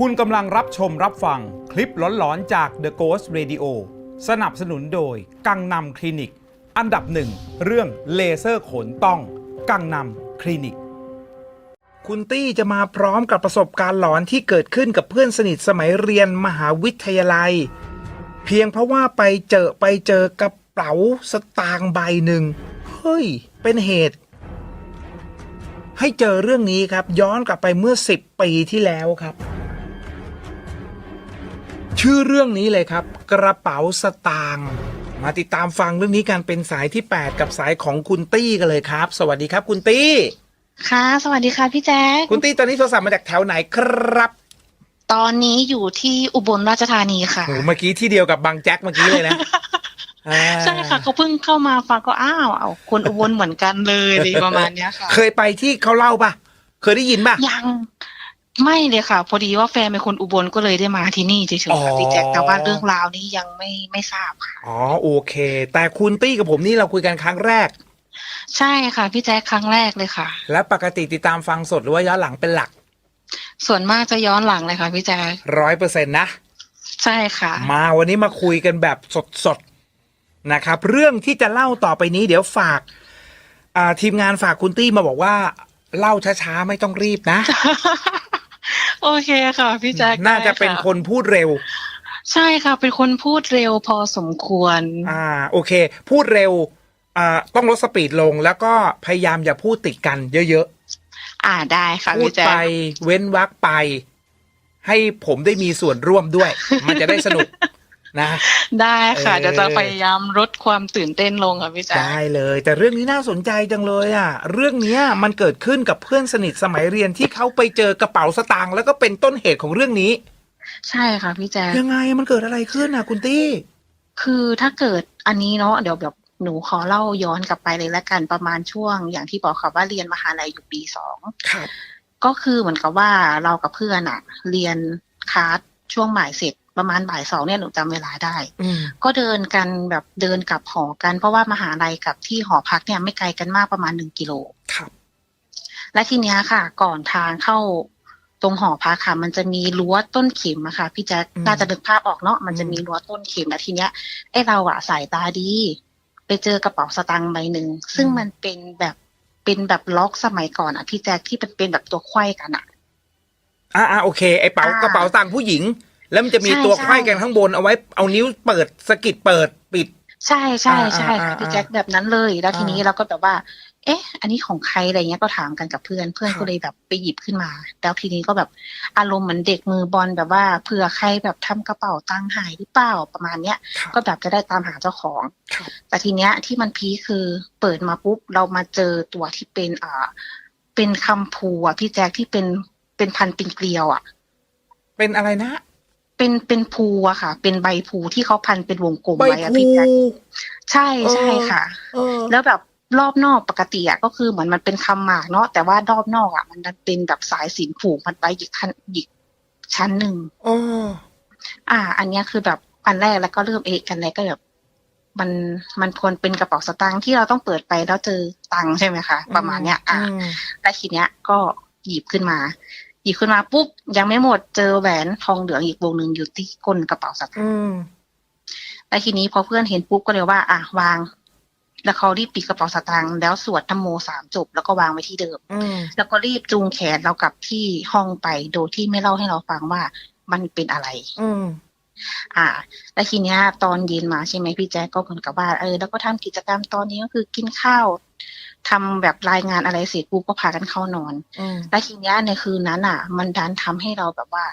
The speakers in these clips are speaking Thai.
คุณกำลังรับชมรับฟังคลิปหลอนๆจาก The Ghost Radio สนับสนุนโดย กังนำคลินิก อันดับหนึ่งเรื่องเลเซอร์ขนต้อง กังนำคลินิก คุณตี้จะมาพร้อมกับประสบการณ์หลอนที่เกิดขึ้นกับเพื่อนสนิทสมัยเรียนมหาวิทยาลัย เพียงเพราะว่าไปเจอไปเจอกระเป๋าสตางค์ใบหนึ่งเฮ้ย เป็นเหตุ ให้เจอเรื่องนี้ครับ ย้อนกลับไปเมื่อ 10 ปีที่แล้วครับ ชื่อเรื่องนี้เลยครับ กระเป๋าสตางค์มาติดตามฟังเรื่องนี้กันเป็นสายที่ 8 กับสายของคุณตี้กันเลยครับ สวัสดีครับคุณตี้ ค่ะ สวัสดีค่ะพี่แจ๊คคุณตี้ตอนนี้โทรศัพท์มาจากแถวไหนครับ ตอนนี้อยู่ที่อุบลราชธานีค่ะโหเมื่อกี้ที่เดียวกับบางแจ็คเมื่อกี้เลยนะอ่าใช่ค่ะเขาเพิ่งเข้ามาฟังก็อ้าวเอาคนอุบลเหมือนกันเลยอะไรประมาณเนี้ยค่ะ เคยไปที่เขาเล่าปะเคยได้ยินปะยัง ไม่เลยค่ะ พอดีว่าแฟนเป็นคนอุบลก็เลยได้มาที่นี่เฉยๆอ๋ค่ะอพี่แจ๊คแต่ว่าเรื่องราวนี้ยังไม่ไม่ทราบค่ะ อ๋อโอเค แต่คุณตี้กับผมนี่เราคุยกันครั้งแรก ใช่ค่ะพี่แจ๊คครั้งแรกเลยค่ะ และปกติติดตามฟังสดหรือว่าย้อนหลังเป็นหลักส่วนมากจะย้อนหลังเลยค่ะพี่แจ๊คร้อยเปอร์เซ็นต์นะ ใช่ค่ะ มาวันนี้มาคุยกันแบบสดๆนะครับ เรื่องที่จะเล่าต่อไปนี้เดี๋ยวฝากอ่าทีมงานฝากคุณตี้มาบอกว่า เล่าช้าๆ ไม่ต้องรีบนะ โอเคค่ะ พี่แจ๊คน่าจะเป็นได้คนพูดเร็ว ใช่ค่ะ เป็นคนพูดเร็วพอสมควร อ่า โอเค พูดเร็วอ่าต้องลดสปีดลงแล้วก็พยายามอย่าพูดติดกันเยอะอ่าได้ค่ะๆพูดพี่แจ๊ไปคเว้นวรรคไป ให้ผมได้มีส่วนร่วมด้วย มันจะได้สนุก นะ ได้ค่ะเออเดี๋ยวจะพยายามลดความตื่นเต้นลงค่ะพี่แจ๊คได้เลย แต่เรื่องนี้น่าสนใจจังเลยอะ เรื่องเนี้ยมันเกิดขึ้นกับเพื่อนสนิทสมัยเรียนที่เขาไปเจอกระเป๋าสตางค์แล้วก็เป็นต้นเหตุของเรื่องนี้ ใช่ค่ะพี่แจ๊คยังไงมันเกิดอะไรขึ้นอะคุณตี้ คือถ้าเกิดอันนี้เนาะเดี๋ยวแบบหนูขอเล่าย้อนกลับไปเลยละกันประมาณช่วง อย่างที่บอกค่ะว่าเรียนมหาลัยอยู่ปีสองครับก็คือเหมือนกับว่าเรากับเพื่อนอะเรียนคลาสช่วงบ่ายเสร็จ ประมาณบ่ายสองเนี่ยหนูจำเวลาได้อืมก็เดินกันแบบเดินกลับหอกัน เพราะว่ามหาลัยกับที่หอพักเนี่ยไม่ไกลกันมากประมาณหนึ่งกิโลครับ และทีเนี้ยค่ะ ก่อนทางเข้าตรงหอพักค่ะ มันจะมีรั้วต้นเข็มอะค่ะพี่แจ๊คอืมน่าจะนึกภาพออกเนาะมันจะอืมมีรั้วต้นเข็มแล้วทีเนี้ยไอเราอะสายตาดี ไปเจอกระเป๋าสตางค์ใบหนึ่งซึ่งมันเป็นแบบเป็นแบบล็อกสมัยก่อนอะพี่แจ๊คที่เป็นเป็นแบบตัวไขว้กันอะอ่าอ่าโอเคไอ้เป๋าอ่ากระเป๋าตังค์ผู้หญิง แล้วมันจะมีใช่ตัวใช่ไขว้กันข้างบนเอาไว้เอานิ้วเปิดสะกิดเปิดปิด ใช่ใช่ใช่อ่าค่ะอ่าพี่แจ๊คแบบนั้นเลย แล้วทีนี้อ่าเราก็แบบว่า เอ๊ะ อันนี้ของใครอะไรเงี้ยก็ถามกันกับเพื่อนเพื่อนครับก็เลยแบบไปหยิบขึ้นมา แล้วทีนี้ก็แบบอารมณ์เหมือนเด็กมือบอลแบบว่าเผื่อใครแบบทำกระเป๋าตังค์หายหรือเปล่าประมาณเนี้ยครับก็แบบจะได้ตามหาเจ้าของครับแต่ทีเนี้ยที่มันพีคคือเปิดมาปุ๊บเรามาเจอตัวที่เป็นอ่าเป็นคำพูอะพี่แจ๊คที่เป็นเป็นพันเป็นเกลียวอะ เป็นอะไรนะ เป็นเป็นภูอะค่ะ เป็นใบภูที่เขาพันเป็นวงกลมใบไว้อะพูพี่แจ๊คใช่ใช่เออค่ะเออแล้วแบบรอบนอกปกติอะก็คือเหมือนมันเป็นคำหมากเนาะแต่ว่ารอบนอกอะมันดันเป็นแบบสายสินผูกมันไปอีกขั้นอีกชั้นหนึ่งอ๋ออ่า อันเนี้ยคือแบบอันแรกแล้วก็เริ่มเอะกันเลยก็แบบมันมันควรเป็นกระเป๋าสตางค์ที่เราต้องเปิดไปแล้วเจอตังค์ใช่ไหมคะ ประมาณเนี้ย อ่ามแล้วทีเนี้ยก็หยิบขึ้นมา หยิบขึ้นมาปุ๊บยังไม่หมดเจอแหวนทองเหลืองอีกวงหนึ่งอยู่ที่ก้นกระเป๋าสตางค์อืมแล้วทีนี้พอเพื่อนเห็นปุ๊บก็เลยว่า อะวาง แล้วเขารีบปิดกระเป๋าสตางค์แล้วสวดธรรมโมสามจบ แล้วก็วางไว้ที่เดิมอืมแล้วก็รีบจูงแขนเรากลับที่ห้องไปโดยที่ไม่เล่าให้เราฟังว่ามันเป็นอะไร อืมอ่า แล้วทีเนี้ยตอนเย็นมาใช่ไหมพี่แจ๊คก็เหมือนกับว่าเออแล้วก็ทำกิจกรรมตอนนี้ก็คือกินข้าว ทำแบบรายงานอะไรเสร็จปุ๊บก็พากันเข้านอนอืมแล้วทีเนี้ยในคืนนั้นอะ มันดันทำให้เราแบบว่า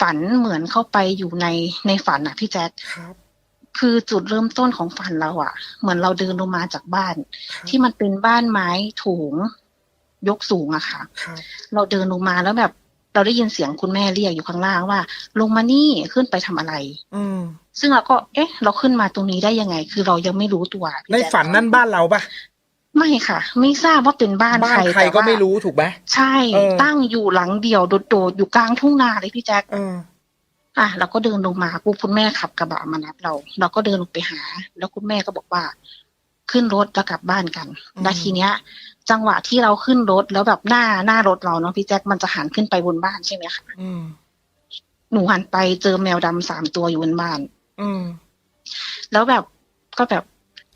ฝันเหมือนเข้าไปอยู่ในในฝันอะพี่แจ๊คครับคือจุดเริ่มต้นของฝันเราอะ เหมือนเราเดินลงมาจากบ้านครับที่มันเป็นบ้านไม้ถูงยกสูงอะค่ะครับเราเดินลงมาแล้วแบบ เราได้ยินเสียงคุณแม่เรียกอยู่ข้างล่างว่า ลงมานี่ขึ้นไปทำอะไร อืมซึ่งเราก็ เอ๊ะ เราขึ้นมาตรงนี้ได้ยังไง คือเรายังไม่รู้ตัวพี่ในแจ๊คฝันนั่นบ้านเราปะ ไม่ค่ะ ไม่ทราบว่าเป็นบ้านบ้านใครใครแต่ก็ว่าไม่รู้ถูกไหม ใช่ เออ ตั้งอยู่หลังเดียวโดดๆอยู่กลางทุ่งนาเลยพี่แจ๊คเออ อะเราก็เดินลงมาปุ๊บคุณแม่ขับกระบะมารับเรา เราก็เดินลงไปหา แล้วคุณแม่ก็บอกว่า ขึ้นรถแล้วกลับบ้านกันอืม แล้วทีเนี้ย จังหวะที่เราขึ้นรถแล้วแบบหน้าหน้ารถเราเนาะพี่แจ๊คมันจะหันขึ้นไปบนบ้านใช่ไหมคะอืม หนูหันไปเจอแมวดำสามตัวอยู่บนบ้าน อืม แล้วแบบก็แบบ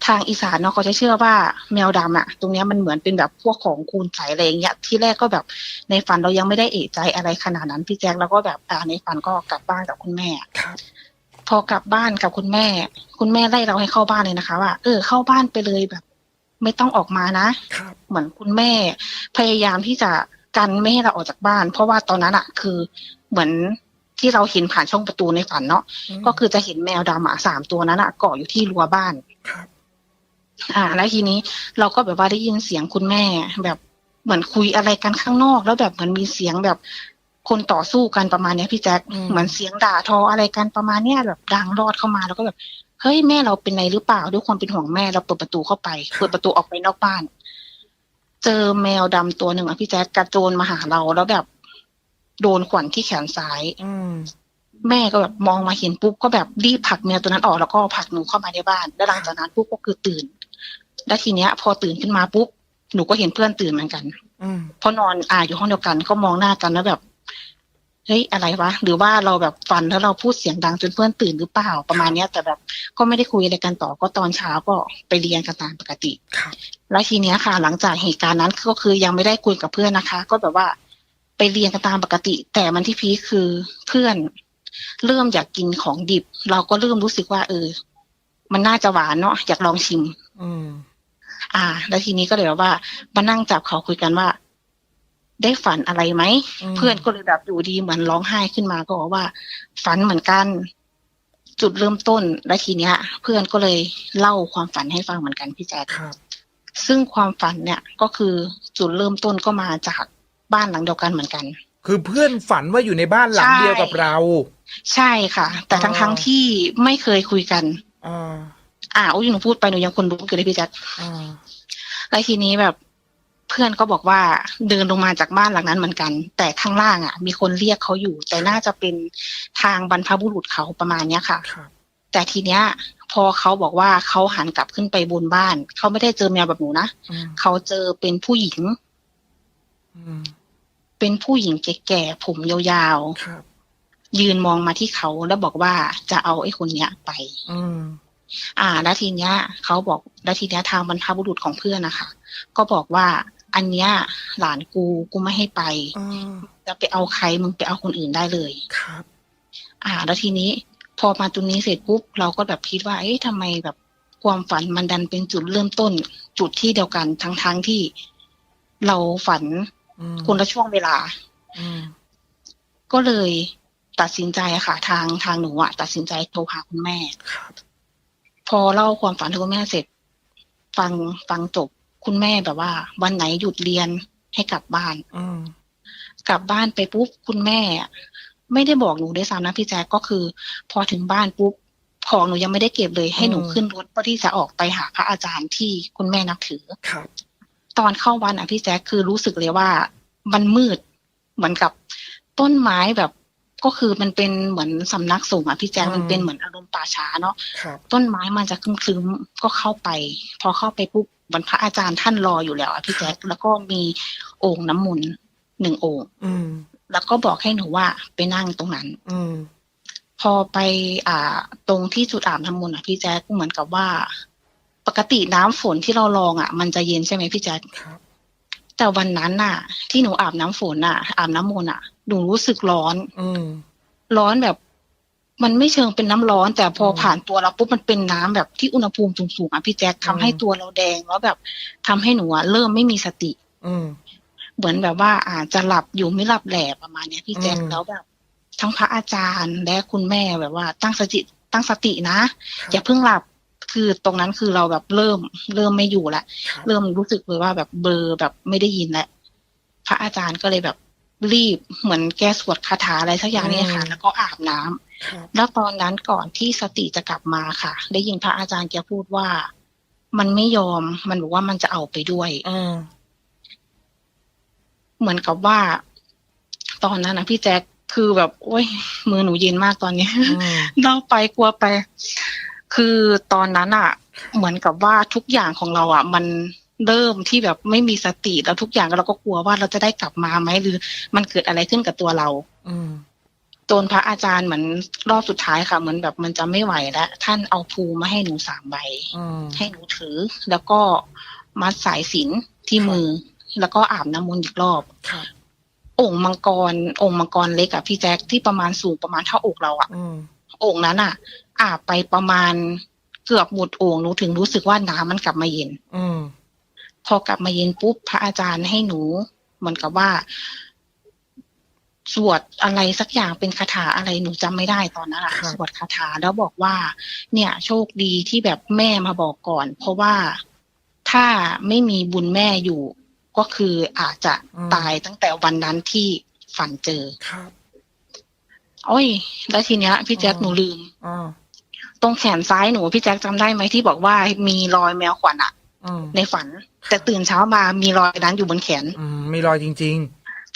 ทางอีสานเนาะเขาจะเชื่อว่าแมวดำอะตรงเนี้ยมันเหมือนเป็นแบบพวกของคูณใสอะไรอย่างเงี้ยที่แรกก็แบบในฝันเรายังไม่ได้เอะใจอะไรขนาดนั้นพี่แจ๊คแล้วก็แบบอ่าในฝันก็กลับบ้านกับคุณแม่ครับพอกลับบ้านกับคุณแม่ คุณแม่ไล่เราให้เข้าบ้านเลยนะคะ ว่า เออ เข้าบ้านไปเลยแบบ ไม่ต้องออกมานะครับเหมือนคุณแม่ พยายามที่จะกันไม่ให้เราออกจากบ้าน เพราะว่าตอนนั้นอะคือเหมือนที่เราเห็นผ่านช่องประตูในฝันเนาะมก็คือจะเห็นแมวดำอะสามตัวนั้นอะเกาะอยู่ที่รั้วบ้านครับ อ่า แล้วทีนี้เราก็แบบว่าได้ยินเสียงคุณแม่ แบบเหมือนคุยอะไรกันข้างนอก แล้วแบบเหมือนมีเสียงแบบคนต่อสู้กันประมาณเนี้ยพี่แจ๊คอืมเหมือนเสียงด่าทออะไรกันประมาณเนี้ยแบบดังรอดเข้ามาแล้วก็แบบเฮ้ยแม่เราเป็นไรหรือเปล่าด้วยความเป็นห่วงแม่เราเปิดประตูเข้าไปเปิดประตูออกไปนอกบ้าน เจอแมวดำตัวหนึ่งอะพี่แจ๊คกระโจนมาหาเราแล้วแบบ โดนขวัญที่แขนซ้าย อืมแม่ก็แบบมองมาเห็นปุ๊บก็แบบรีบผลักแมวตัวนั้นออกแล้วก็ผลักหนูเข้ามาในบ้าน แล้วหลังจากนั้นปุ๊บก็คือตื่น แล้วทีเนี้ย พอตื่นขึ้นมาปุ๊บหนูก็เห็นเพื่อนตื่นเหมือนกันอืมเพราะนอนอ่าอยู่ห้องเดียวกันก็มองหน้ากันแล้วแบบเฮ้ยอะไรวะหรือว่าเราแบบฝันแล้วเราพูดเสียงดังจนเพื่อนตื่นหรือเปล่าประมาณเนี้ย แต่แบบก็ไม่ได้คุยอะไรกันต่อก็ตอนเช้าก็ไปเรียนกันตามปกติครับแล้วทีเนี้ยค่ะ หลังจากเหตุการณ์นั้นก็คือยังไม่ได้คุยกับเพื่อนนะคะ ก็แบบว่าไปเรียนกันตามปกติ แต่มันที่พีคคือเพื่อน เริ่มอยากกินของดิบ เราก็เริ่มรู้สึกว่า เออ มันน่าจะหวานเนาะอยากลองชิม อืม อ่า แล้วทีนี้ก็เลยแบบว่ามานั่งจับเขาคุยกันว่า ได้ฝันอะไรไหมมเพื่อนก็เลยแบบอยู่ดีเหมือนร้องไห้ขึ้นมาก็บอกว่า ฝันเหมือนกัน จุดเริ่มต้น และทีเนี้ย เพื่อนก็เลยเล่าความฝันให้ฟังเหมือนกันพี่แจ๊คครับซึ่งความฝันเนี่ยก็คือจุดเริ่มต้นก็มาจากบ้านหลังเดียวกันเหมือนกัน คือเพื่อนฝันว่าอยู่ในบ้านหลังใช่เดียวกับเรา ใช่ค่ะ แต่ทั้งอ๋อทั้งๆที่ไม่เคยคุยกันอ่า อ่าอุ้ยหนูพูดไปหนูยังคนรู้อยู่เลยพี่แจ๊คอ่าแล้วทีนี้แบบเพื่อนก็บอกว่าเดินลงมาจากบ้านหลังนั้นเหมือนกัน แต่ข้างล่างอะ มีคนเรียกเขาอยู่ แต่น่าจะเป็นทางบรรพบุรุษเขาประมาณเนี้ยค่ะครับแต่ทีเนี้ย พอเขาบอกว่าเขาหันกลับขึ้นไปบนบ้าน เขาไม่ได้เจอแมวแบบหนูนะอืมเขาเจอเป็นผู้หญิงอืมเป็นผู้หญิงแก่ๆผมยาวครับๆยืนมองมาที่เขาแล้วบอกว่าจะเอาไอ้คนเนี้ยไป อืม อ่า แล้วทีเนี้ยเขาบอกแล้วทีเนี้ยทางบรรพบุรุษของเพื่อนนะคะก็บอกว่าอันเนี้ยหลานกูกูไม่ให้ไปอ่าจะไปเอาใครมึงไปเอาคนอื่นได้เลยครับ อ่า แล้วทีนี้พอมาตรงนี้เสร็จปุ๊บเราก็แบบคิดว่า เอ๊ะทำไมแบบความฝันมันดันเป็นจุดเริ่มต้น จุดที่เดียวกันทั้งๆทที่เราฝันอืมคนละช่วงเวลาอืมก็เลยตัดสินใจอะค่ะ ทางทางหนูอะตัดสินใจโทรหาคุณแม่ครับ พอเล่าความฝันให้คุณแม่เสร็จ ฟังฟังจบคุณแม่แบบว่า วันไหนหยุดเรียนให้กลับบ้านอืมกลับบ้านไปปุ๊บคุณแม่อะไม่ได้บอกหนูด้วยซ้ำนะพี่แจ๊คก็คือ พอถึงบ้านปุ๊บของหนูยังไม่ได้เก็บเลยให้หนูขึ้นรถเพื่อที่จะออกไปหาพระอาจารย์ที่คุณแม่นับถือครับ ตอนเข้าวันอะพี่แจ๊คคือรู้สึกเลยว่า มันมืดเหมือนกับต้นไม้แบบ ก็คือมันเป็นเหมือนสำนักสงฆ์อะพี่แจ๊คอืมมันเป็นเหมือนอารมณ์ป่าช้าเนาะครับต้นไม้มันจะคลึ้มๆก็เข้าไป พอเข้าไปปุ๊บวันพระอาจารย์ท่านรออยู่แล้วอะพี่แจ๊คแล้วก็มีโอ่งน้ำมนต์หนึ่งโอ่งอืมแล้วก็บอกให้หนูว่าไปนั่งตรงนั้น อืมพอไป อ่า ตรงที่จุดอาบน้ำมนต์อะพี่แจ๊คเหมือนกับว่า ปกติน้ำฝนที่เราลองอะ มันจะเย็นใช่ไหมพี่แจ๊คครับแต่วันนั้นน่ะ ที่หนูอาบน้ำฝนน่ะ อาบน้ำมนต์อะ หนูรู้สึกร้อน อืม ร้อนแบบ มันไม่เชิงเป็นน้ำร้อน แต่พออมผ่านตัวเราปุ๊บมันเป็นน้ำแบบที่อุณหภูมิสูงๆอะพี่แจ๊คทำให้อืม ตัวเราแดงแล้วแบบทำให้หนูอะเริ่มไม่มีสติ อืม เหมือนแบบว่าอาจจะหลับอยู่ไม่หลับแหลประมาณเนี้ยพี่แจ๊คอืม แล้วแบบ ทั้งพระอาจารย์และคุณแม่แบบว่า ตั้งสติตั้งสตินะครับอย่าเพิ่งหลับคือตรงนั้นคือเราแบบเริ่ม เริ่มไม่อยู่ละครับเริ่มรู้สึกเลยว่าแบบเบลอแบบไม่ได้ยินแล้วพระอาจารย์ก็เลยแบบ รีบเหมือนแกสวดคาถาอะไรสักอย่างเนี่ยค่ะ แล้วก็อาบน้ำครับแล้วตอนนั้นก่อนที่สติจะกลับมาค่ะ ได้ยินพระอาจารย์แกพูดว่า มันไม่ยอมมันบอกว่ามันจะเอาไปด้วยอืมเหมือนกับว่า ตอนนั้นนะพี่แจ๊คคือแบบโอ้ยมือหนูเย็นมากตอนนี้อืมเล่าไปกลัวไป คือตอนนั้นอะ เหมือนกับว่าทุกอย่างของเราอะ มัน เริ่มที่แบบไม่มีสติแล้วทุกอย่างเราก็กลัวว่าเราจะได้กลับมาไหมหรือ มันเกิดอะไรขึ้นกับตัวเรา อืมโดนพระอาจารย์เหมือนรอบสุดท้ายค่ะ เหมือนแบบมันจะไม่ไหวแล้วท่านเอาภูมาให้หนูสามใบอืมให้หนูถือ แล้วก็มัดสายสิญจนที่มือ แล้วก็อาบน้ำมนต์อีกรอบครับโอ่งมังกรโอ่งมังกรเล็กอะพี่แจ๊คที่ประมาณสูงประมาณเท่าอกเราอะอืมโอ่งนั้นอะอาบไปประมาณเกือบหมดโอ่งหนูถึงรู้สึกว่าน้ำมันกลับมาเย็น อืม พอกลับมาเย็นปุ๊บพระอาจารย์ให้หนู เหมือนกับว่า สวดอะไรสักอย่างเป็นคาถาอะไรหนูจำไม่ได้ตอนนั้นอะครับสวดคาถาแล้วบอกว่า เนี่ย โชคดีที่แบบแม่มาบอกก่อน เพราะว่าถ้าไม่มีบุญแม่อยู่ก็คืออาจจะตายตั้งแต่วันนั้นที่ฝันเจอครับโอ้ย แล้วทีเนี้ย พี่แจ๊คอ๋อหนูลืมอ่าตรงแขนซ้ายหนูพี่แจ๊คจำได้ไหมที่บอกว่ามีรอยแมวขวัญอะอืม ในฝัน แต่ตื่นเช้ามามีรอยนั้นอยู่บนแขน อืมมีรอยจริง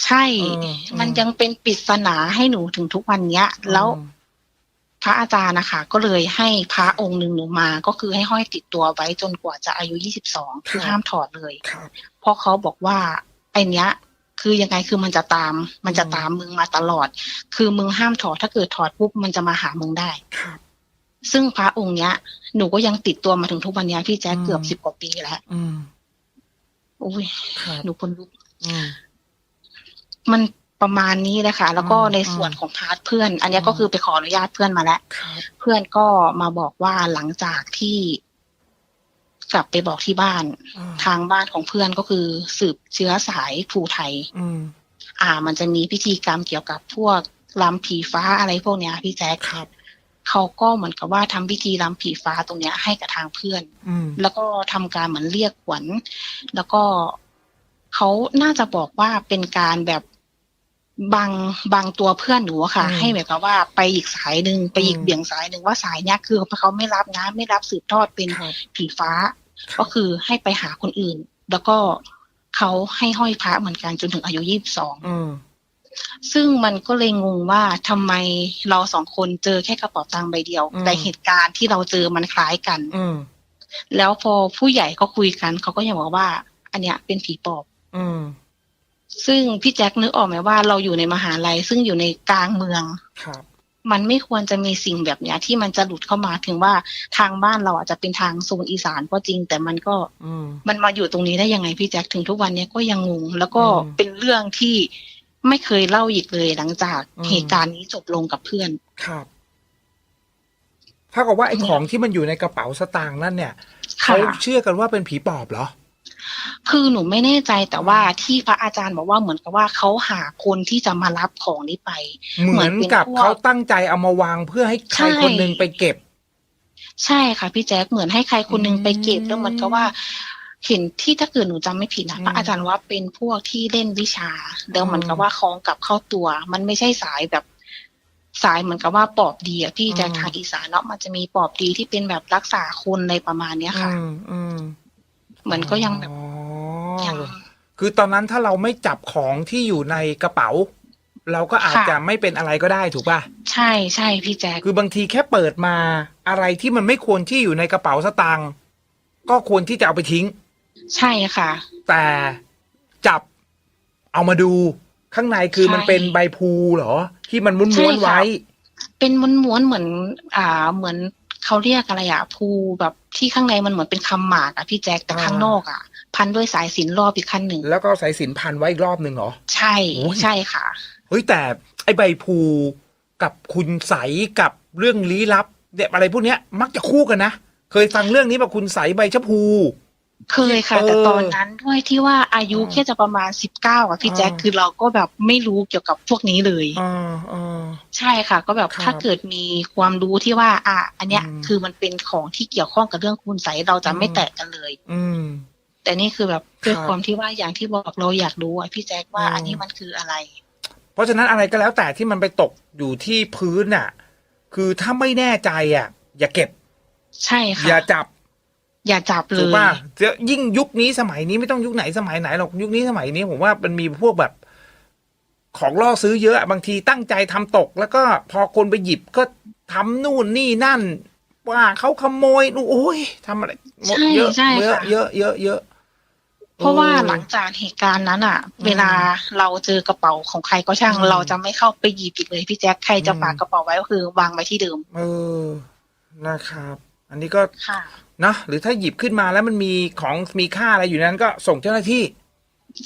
ใช่อืมมันยังเป็นปริศนาให้หนูถึงทุกวันเนี้ยๆแล้วอืมพระอาจารย์นะคะ ก็เลยให้พระองค์หนึ่งหนูมา ก็คือให้ห้อยติดตัวไว้จนกว่าจะอายุยี่สิบสองคือห้ามถอดเลยครับเพราะเขาบอกว่าไอเนี้ย คือยังไงคือมันจะตาม มันจะอืมตามมึงมาตลอด คือมึงห้ามถอดถ้าเกิดถอดปุ๊บมันจะมาหามึงได้ครับ ซึ่งพระองค์เนี้ย หนูก็ยังติดตัวมาถึงทุกวันเนี้ยพี่แจ๊คอืมเกือบสิบกว่าปีแล้วอืมโอ้ยครับหนูคนลุกอืมมันประมาณนี้เลยค่ะ แล้วก็อืมในส่วนอืมของพาร์ทเพื่อน อันเนี้ยอืมก็คือไปขออนุญาตเพื่อนมาแล้วครับเพื่อนก็มาบอกว่าหลังจากที่กลับไปบอกที่บ้านอ่าทางบ้านของเพื่อนก็คือสืบเชื้อสายภูไทยอืมอ่า มันจะมีพิธีกรรมเกี่ยวกับพวกลำผีฟ้าอะไรพวกเนี้ยพี่แจ๊คครับ เขาก็เหมือนกับว่าทำพิธีลำผีฟ้าตรงเนี้ยให้กับทางเพื่อนอืมแล้วก็ทำการเหมือนเรียกขวัญแล้วก็เขาน่าจะบอกว่าเป็นการแบบบางบางตัวเพื่อนหนูอะค่ะอืมให้แบบว่าไปอีกสายหนึ่งไปอีกอืมเบี่ยงสายหนึ่งว่าสายเนี้ยคือเขาไม่รับนะไม่รับสืบทอดเป็นครับผีฟ้า ก็คือให้ไปหาคนอื่น แล้วก็เขาให้ห้อยพระเหมือนกันจนถึงอายุยี่สิบสองอืม ซึ่งมันก็เลยงงว่าทำไมเราสองคนเจอแค่กระเป๋าตังค์ใบเดียวอืมแต่เหตุการณ์ที่เราเจอมันคล้ายกัน อืมแล้วพอผู้ใหญ่เขาคุยกันเขาก็ยังบอกว่า อันเนี้ยเป็นผีปอบ อืม ซึ่งพี่แจ็คนึกออกไหมว่าเราอยู่ในมหาลัย ซึ่งอยู่ในกลางเมืองครับมันไม่ควรจะมีสิ่งแบบเนี้ย ที่มันจะหลุดเข้ามาถึงว่าทางบ้านเราอาจจะเป็นทางโซนอีสานก็จริง แต่มันก็อืมมันมาอยู่ตรงนี้ได้ยังไงพี่แจ็คถึงทุกวันเนี้ยก็ยังงง แล้วก็อืมเป็นเรื่องที่ ไม่เคยเล่าอีกเลยหลังจากอืมเหตุการณ์นี้จบลงกับเพื่อน ครับถ้ากับว่าไอ้ของที่มันอยู่ในกระเป๋าสตางค์นั่นเนี่ยค่ะเขาเชื่อกันว่าเป็นผีปอบเหรอ คือหนูไม่แน่ใจแต่ว่าที่พระอาจารย์บอกว่าเหมือนกับว่าเขาหาคนที่จะมารับของนี้ไป เหมือนกับเหมือนเป็นพวกเขาตั้งใจเอามาวางเพื่อให้ใครใช่คนหนึ่งไปเก็บ ใช่ค่ะพี่แจ๊คเหมือนให้ใครคนหนึงไปเก็บอืมแล้วเหมือนกับว่า เห็นที่ถ้าเกิดหนูจำไม่ผิดนะอืมพระอาจารย์ว่าเป็นพวกที่เล่นวิชาแล้วอืมเหมือนกับว่าคล้องกลับเข้าตัว มันไม่ใช่สายแบบสายเหมือนกับว่าปอบดีอะพี่แจ๊คอืมทางอีสานเนาะมันจะมีปอบดีที่เป็นแบบรักษาคนอะไรประมาณเนี้ยค่ะอืมอืมเหมือนก็ยังแบบอ๋ยัองคือตอนนั้นถ้าเราไม่จับของที่อยู่ในกระเป๋า เราก็อาจค่ะจะไม่เป็นอะไรก็ได้ถูกป่ะใช่ใช่พี่แจ๊คคือบางทีแค่เปิดมาอะไรที่มันไม่ควรที่อยู่ในกระเป๋าสตางค์ก็ควรที่จะเอาไปทิ้ง ใช่ค่ะ แต่จับเอามาดูข้างในคือใช่มันเป็นใบพลูเหรอ ที่มันม้วนใช่ม้วนค่ะไว้ เป็นม้วนๆเหมือน อ่าเหมือนเขาเรียกอะไรอะภูแบบที่ข้างในมันเหมือนเป็นคำหมากอะพี่แจ๊คแต่อ่าข้างนอกอะพันด้วยสายสิญจนรอบอีกขั้นหนึ่งแล้วก็สายสินพันไว้อีกรอบหนึ่งเหรอใช่โอ้ยใช่ค่ะเฮ้ยแต่ไอใบพลูกับคุณใสกับเรื่องลี้ลับเนี่ยอะไรพวกเนี้ยมักจะคู่กันนะเคยฟังเรื่องนี้แบบคุณใสใบชะพู เคยค่ะเออแต่ตอนนั้นด้วยที่ว่าอายุอ่าแค่จะประมาณสิบเก้าอะพี่แจ๊คอ่าคือเราก็แบบไม่รู้เกี่ยวกับพวกนี้เลยอ่าอ่าใช่ค่ะ ก็แบบครับถ้าเกิดมีความรู้ที่ว่า อะอันเนี้ยอืมคือมันเป็นของที่เกี่ยวข้องกับเรื่องคุณใสยเราจะไม่อืมแตะกันเลย อืมแต่นี่คือแบบด้วยครับความที่ว่าอย่างที่บอกเราอยากรู้อะพี่แจ๊คว่าอืมอันนี้มันคืออะไร เพราะฉะนั้นอะไรก็แล้วแต่ที่มันไปตกอยู่ที่พื้นน่ะ คือถ้าไม่แน่ใจอะ อย่าเก็บ ใช่ค่ะอย่าจับ อย่าจับเลถูกย ป่ะจะยิ่งยุคนี้สมัยนี้ไม่ต้องยุคไหนสมัยไหนหรอกยุคนี้สมัยนี้ผมว่ามันมีพวกแบบ ของล่อซื้อเยอะอะบางทีตั้งใจทำตก แล้วก็พอคนไปหยิบก็ทำนู่นนี่นั่น ว่าเขาขโมยนู่นโอ้ยทำอะไรหมดใช่เยอะใช่เยอะค่ะ เยอะเยอะเยอะเพราะว่าเออหลังจากเหตุการณ์นั้นอะเวลาเราเจอกระเป๋าของใครก็ช่าง อืมเราจะไม่เข้าไปหยิบอีกเลยพี่แจ๊คใครจะอืม ฝากกระเป๋าไว้ก็คือวางไว้ที่เดิม เออนะครับ อันนี้ก็ค่ะ นะหรือถ้าหยิบขึ้นมาแล้วมันมีของมีค่าอะไรอยู่ในนั้นก็ส่งเจ้าหน้าที่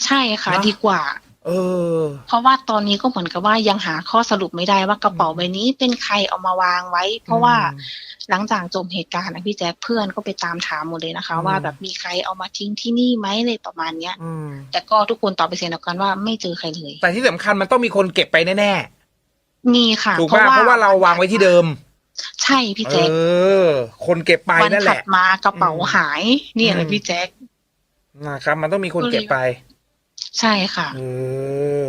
ใช่ค่ะเนอะดีกว่า เออ เพราะว่าตอนนี้ก็เหมือนกับว่ายังหาข้อสรุปไม่ได้ว่ากระเป๋าใบนี้เป็นใครเอามาวางไว้ เพราะว่าหลังจากจบเหตุการณ์นะพี่แจ๊คเพื่อนก็ไปตามถามหมดเลยนะคะ อืม ว่าแบบมีใครเอามาทิ้งที่นี่ไหมเลยประมาณเนี้ย อืม แต่ก็ทุกคนตอบไปนเสียงเดียวกันว่าไม่เจอใครเลยแต่ที่สำคัญมันต้องมีคนเก็บไปแน่มีค่ะๆถูกป่ะเพราะว่าเราวางไว้ที่เดิม ใช่พี่เอแจ๊คอ คนเก็บไปวันนั่นแหถัดละ มากระเป๋าอืมหาย เนี่ยเลยอืมพี่แจ๊คนะครับ มันต้องมีคนเก็บไป ใช่ค่ะ เออ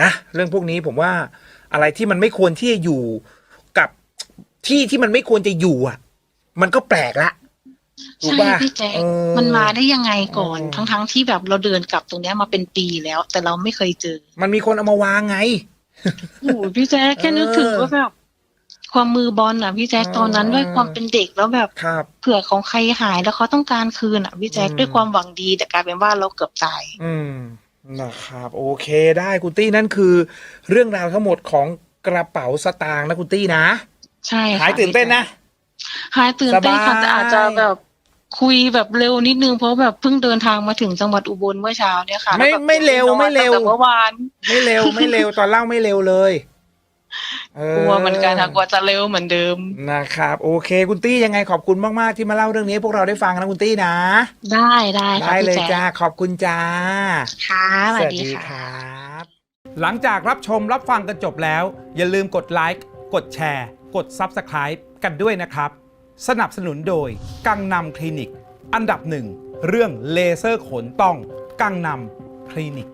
นะ เรื่องพวกนี้ผมว่าอะไรที่มันไม่ควรที่จะอยู่กับที่ที่มันไม่ควรจะอยู่อะ มันก็แปลกละถูกใช่ป่ะพี่แจ๊คเออ มันมาได้ยังไงก่อน เออ ทั้งๆที่แบบเราเดินกลับตรงเนี้ยมาเป็นปีแล้ว แต่เราไม่เคยเจอมันมีคนเอามาวางไง โอ้โหพี่แจ๊คแค่นึกถึงเออว่าแบบ ความมือบอลอะพี่แจ๊คเออตอนนั้นด้วยความเป็นเด็กแล้วแบบครับเผื่อของใครหายแล้วเขาต้องการคืนอะพี่แจ๊คอืมด้วยความหวังดีแต่กลายเป็นว่าเราเกือบตายอืมนะครับ โอเคได้คุณตี้นั่นคือ เรื่องราวทั้งหมดของกระเป๋าสตางค์นะคุณตี้นะ ใช่ค่ะหายตื่นเต้นนะหายตื่นเต้นค่ะสบายแต่อาจจะแบบคุยแบบเร็วนิดนึงเพราะแบบเพิ่งเดินทางมาถึงจังหวัดอุบลเมื่อเช้าเนี่ยค่ะ ไม่แล้วแบบไม่เร็วไม่เร็วตั้งแต่เมื่อวานไม่เร็วไม่เร็วตอนเล่าไม่เร็วเลยเออ กลัวเหมือนกันค่ะกลัวจะเร็วเหมือนเดิมนะครับ โอเค คุณตี้ยังไงขอบคุณมากๆที่มาเล่าเรื่องนี้ให้พวกเราได้ฟังนะคุณตี้นะ ได้ได้ค่ะได้พี่เลยแจ๊คจ้าขอบคุณจ้าค่ะสวัสดีค่ะครับ หลังจากรับชมรับฟังกันจบแล้ว อย่าลืมกดไลค์กดแชร์ กด Subscribe กันด้วยนะครับ สนับสนุนโดย กังนำคลินิก อันดับหนึ่งเรื่องเลเซอร์ขนต้อง กังนำคลินิก